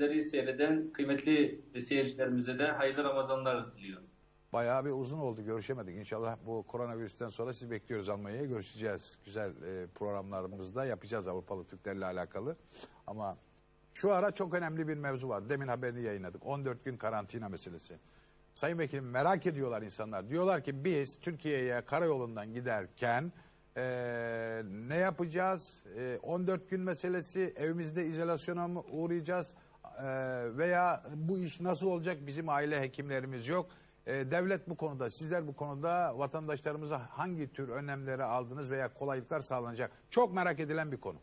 bizleri seyreden kıymetli seyircilerimize de hayırlı Ramazanlar diliyorum. Bayağı bir uzun oldu görüşemedik. İnşallah bu koronavirüsten sonra sizi bekliyoruz Almanya'ya. Görüşeceğiz. Güzel e, programlarımızda yapacağız Avrupalı Türklerle alakalı. Ama şu ara çok önemli bir mevzu var. Demin haberini yayınladık. 14 gün karantina meselesi. Sayın Vekilim merak ediyorlar insanlar. Diyorlar ki biz Türkiye'ye karayolundan giderken e, ne yapacağız? E, 14 gün meselesi evimizde izolasyona mı uğrayacağız? E, veya bu iş nasıl olacak? Bizim aile hekimlerimiz yok. E, devlet bu konuda, sizler bu konuda vatandaşlarımıza hangi tür önlemleri aldınız veya kolaylıklar sağlanacak? Çok merak edilen bir konu.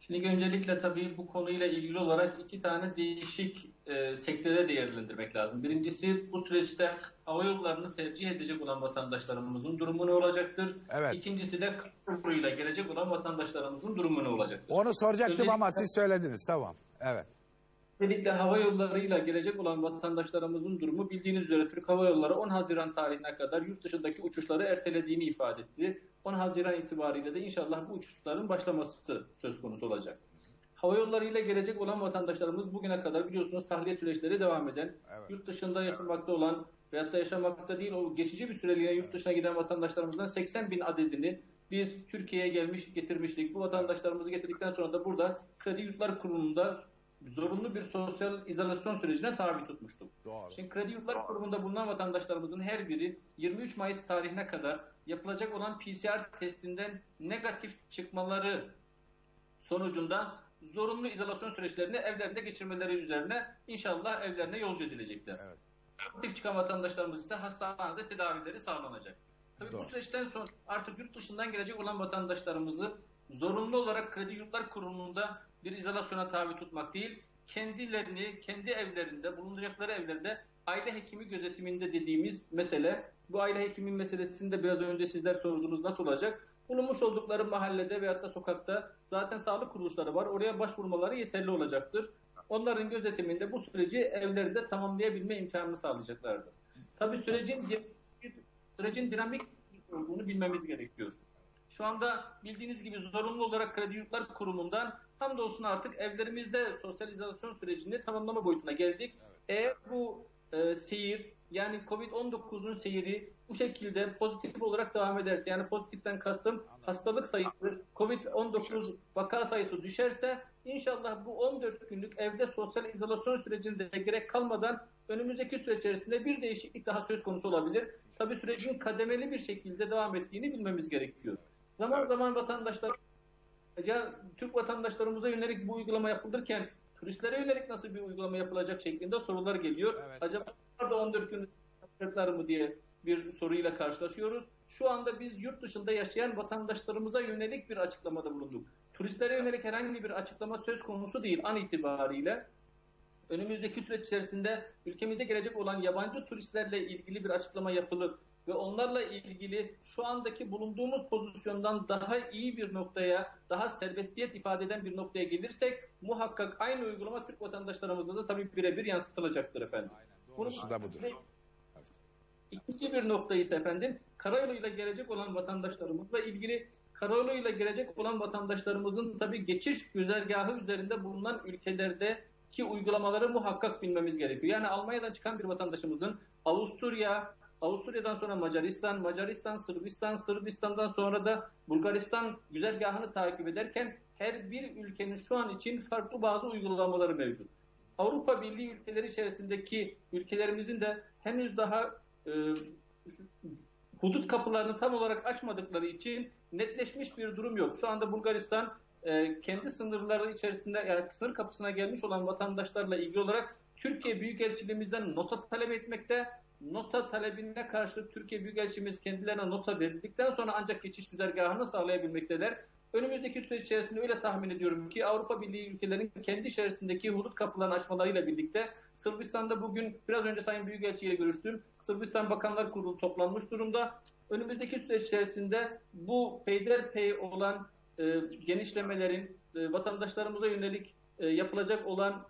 Şimdi öncelikle tabii bu konuyla ilgili olarak iki tane değişik e, sektörde değerlendirmek lazım. Birincisi bu süreçte hava yollarını tercih edecek olan vatandaşlarımızın durumu ne olacaktır? Evet. İkincisi de karayoluyla gelecek olan vatandaşlarımızın durumu ne olacaktır? Onu soracaktım Öncelikle- ama siz söylediniz. Tamam. Evet. Özellikle hava yollarıyla gelecek olan vatandaşlarımızın durumu bildiğiniz üzere Türk Hava Yolları 10 Haziran tarihine kadar yurt dışındaki uçuşları ertelediğini ifade etti. 10 Haziran itibariyle de inşallah bu uçuşların başlaması söz konusu olacak. Hava yollarıyla gelecek olan vatandaşlarımız bugüne kadar biliyorsunuz tahliye süreçleri devam eden, Evet. yurt dışında yaşamakta olan veyahut da yaşamakta değil o geçici bir süreliğine yurt dışına giden vatandaşlarımızdan 80 bin adedini biz Türkiye'ye gelmiş getirmiştik. Bu vatandaşlarımızı getirdikten sonra da burada Kredi Yurtlar Kurumu'nda zorunlu bir sosyal izolasyon sürecine tabi tutmuştuk. Doğru. Şimdi Kredi Yurtlar Kurumu'nda bulunan vatandaşlarımızın her biri 23 Mayıs tarihine kadar yapılacak olan PCR testinden negatif çıkmaları sonucunda zorunlu izolasyon süreçlerini evlerinde geçirmeleri üzerine inşallah evlerine yolcu edilecekler. Evet. Negatif çıkan vatandaşlarımız ise hastanede tedavileri sağlanacak. Tabii Doğru. bu süreçten sonra artık yurt dışından gelecek olan vatandaşlarımızı zorunlu olarak Kredi Yurtlar Kurumu'nda bir izolasyona tabi tutmak değil, kendilerini kendi evlerinde, bulunacakları evlerde aile hekimi gözetiminde dediğimiz mesele, bu aile hekimin meselesinde biraz önce sizler sordunuz nasıl olacak? Bulunmuş oldukları mahallede veyahut da sokakta zaten sağlık kuruluşları var. Oraya başvurmaları yeterli olacaktır. Onların gözetiminde bu süreci evlerinde tamamlayabilme imkanını sağlayacaklardır. Tabii sürecin sürecin dinamik olduğunu bilmemiz gerekiyor. Şu anda bildiğiniz gibi zorunlu olarak Kredi Yurtlar Kurumu'ndan hamdolsun artık evlerimizde sosyal izolasyon sürecini tamamlama boyutuna geldik. Eğer bu e, seyir yani Covid-19'un seyri bu şekilde pozitif olarak devam ederse yani pozitiften kastım hastalık sayısı Covid-19 vaka sayısı düşerse inşallah bu 14 günlük evde sosyal izolasyon sürecinde gerek kalmadan önümüzdeki süreç içerisinde bir değişiklik daha söz konusu olabilir. Tabii sürecin kademeli bir şekilde devam ettiğini bilmemiz gerekiyor. Zaman zaman vatandaşlar Türk vatandaşlarımıza yönelik bu uygulama yapılırken turistlere yönelik nasıl bir uygulama yapılacak şeklinde sorular geliyor. Evet. Acaba da 14 gün yapacaklar mı diye bir soruyla karşılaşıyoruz. Şu anda biz yurt dışında yaşayan vatandaşlarımıza yönelik bir açıklamada bulunduk. Turistlere yönelik herhangi bir açıklama söz konusu değil an itibariyle. Önümüzdeki süreç içerisinde ülkemize gelecek olan yabancı turistlerle ilgili bir açıklama yapılır ve onlarla ilgili şu andaki bulunduğumuz pozisyondan daha iyi bir noktaya, daha serbestiyet ifade eden bir noktaya gelirsek muhakkak aynı uygulama Türk vatandaşlarımızda da tabii birebir yansıtılacaktır efendim. Doğrusu da budur. İkinci bir nokta ise efendim karayoluyla gelecek olan vatandaşlarımızla ilgili karayoluyla gelecek olan vatandaşlarımızın tabii geçiş güzergahı üzerinde bulunan ülkelerdeki uygulamaları muhakkak bilmemiz gerekiyor. Yani Almanya'dan çıkan bir vatandaşımızın Avusturya, Avusturya'dan sonra Macaristan, Macaristan, Sırbistan, Sırbistan'dan sonra da Bulgaristan güzergahını takip ederken her bir ülkenin şu an için farklı bazı uygulamaları mevcut. Avrupa Birliği ülkeleri içerisindeki ülkelerimizin de henüz daha e, hudut kapılarını tam olarak açmadıkları için netleşmiş bir durum yok. Şu anda Bulgaristan e, kendi sınırları içerisinde yani sınır kapısına gelmiş olan vatandaşlarla ilgili olarak Türkiye Büyükelçiliğimizden nota talep etmekte. Nota talebine karşı Türkiye Büyükelçimiz kendilerine nota verdikten sonra ancak geçiş güzergahını sağlayabilmekteler. Önümüzdeki süreç içerisinde öyle tahmin ediyorum ki Avrupa Birliği ülkelerinin kendi içerisindeki hudut kapılarını açmalarıyla birlikte Sırbistan'da bugün biraz önce Sayın Büyükelçi ile görüştüm. Sırbistan Bakanlar Kurulu toplanmış durumda. Önümüzdeki süreç içerisinde bu peyderpey olan e, genişlemelerin e, vatandaşlarımıza yönelik e, yapılacak olan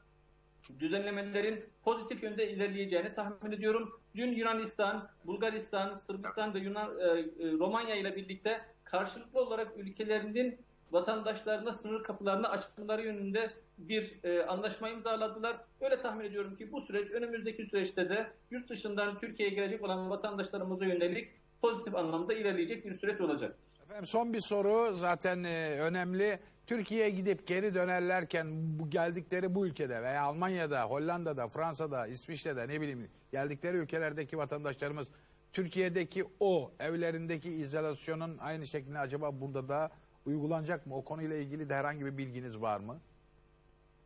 düzenlemelerin pozitif yönde ilerleyeceğini tahmin ediyorum. Dün Yunanistan, Bulgaristan, Sırbistan ve Yunan, e, e, Romanya ile birlikte karşılıklı olarak ülkelerinin vatandaşlarına sınır kapılarını açmaları yönünde bir e, anlaşma imzaladılar. Öyle tahmin ediyorum ki bu süreç önümüzdeki süreçte de yurt dışından Türkiye'ye gelecek olan vatandaşlarımıza yönelik pozitif anlamda ilerleyecek bir süreç olacaktır. Efendim son bir soru zaten e, önemli. Türkiye'ye gidip geri dönerlerken bu geldikleri bu ülkede veya Almanya'da, Hollanda'da, Fransa'da, İsviçre'de ne bileyim geldikleri ülkelerdeki vatandaşlarımız Türkiye'deki o evlerindeki izolasyonun aynı şekilde acaba burada da uygulanacak mı? O konuyla ilgili de herhangi bir bilginiz var mı?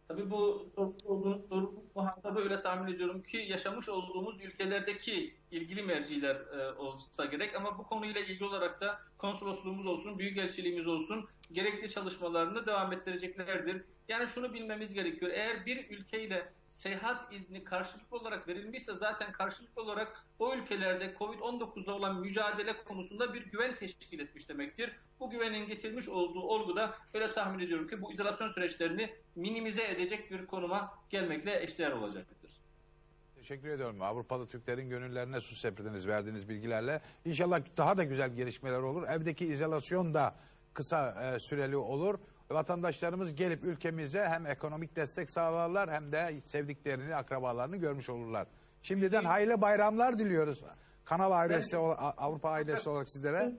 Tabii bu sormuş olduğunuz soru muhatabı öyle tahmin ediyorum ki yaşamış olduğumuz ülkelerdeki ilgili merciler e, olsa gerek ama bu konuyla ilgili olarak da konsolosluğumuz olsun, büyükelçiliğimiz olsun gerekli çalışmalarını devam ettireceklerdir. Yani şunu bilmemiz gerekiyor. Eğer bir ülkeyle seyahat izni karşılıklı olarak verilmişse zaten karşılıklı olarak o ülkelerde Covid-19'da olan mücadele konusunda bir güven teşkil etmiş demektir. Bu güvenin getirmiş olduğu olgu da öyle tahmin ediyorum ki bu izolasyon süreçlerini minimize edecek bir konuma gelmekle eşdeğer olacaktır. Teşekkür ediyorum. Avrupalı Türklerin gönüllerine su sepırdiniz verdiğiniz bilgilerle. İnşallah daha da güzel gelişmeler olur. Evdeki izolasyon da kısa e, süreli olur. Vatandaşlarımız gelip ülkemize hem ekonomik destek sağlarlar hem de sevdiklerini, akrabalarını görmüş olurlar. Şimdiden hayırlı bayramlar diliyoruz. Kanal ailesi, Avrupa ailesi olarak sizlere.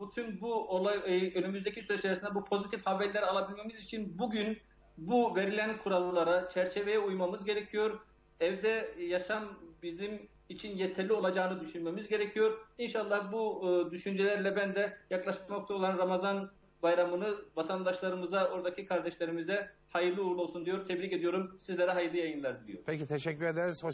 Bütün bu olay e, önümüzdeki süreç içerisinde bu pozitif haberler alabilmemiz için bugün bu verilen kurallara, çerçeveye uymamız gerekiyor. Evde yaşam bizim için yeterli olacağını düşünmemiz gerekiyor. İnşallah bu e, düşüncelerle ben de yaklaşmakta olan Ramazan bayramını vatandaşlarımıza, oradaki kardeşlerimize hayırlı uğurlu olsun diyor. Tebrik ediyorum. Sizlere hayırlı yayınlar diliyorum. Peki teşekkür ederiz. Hoşça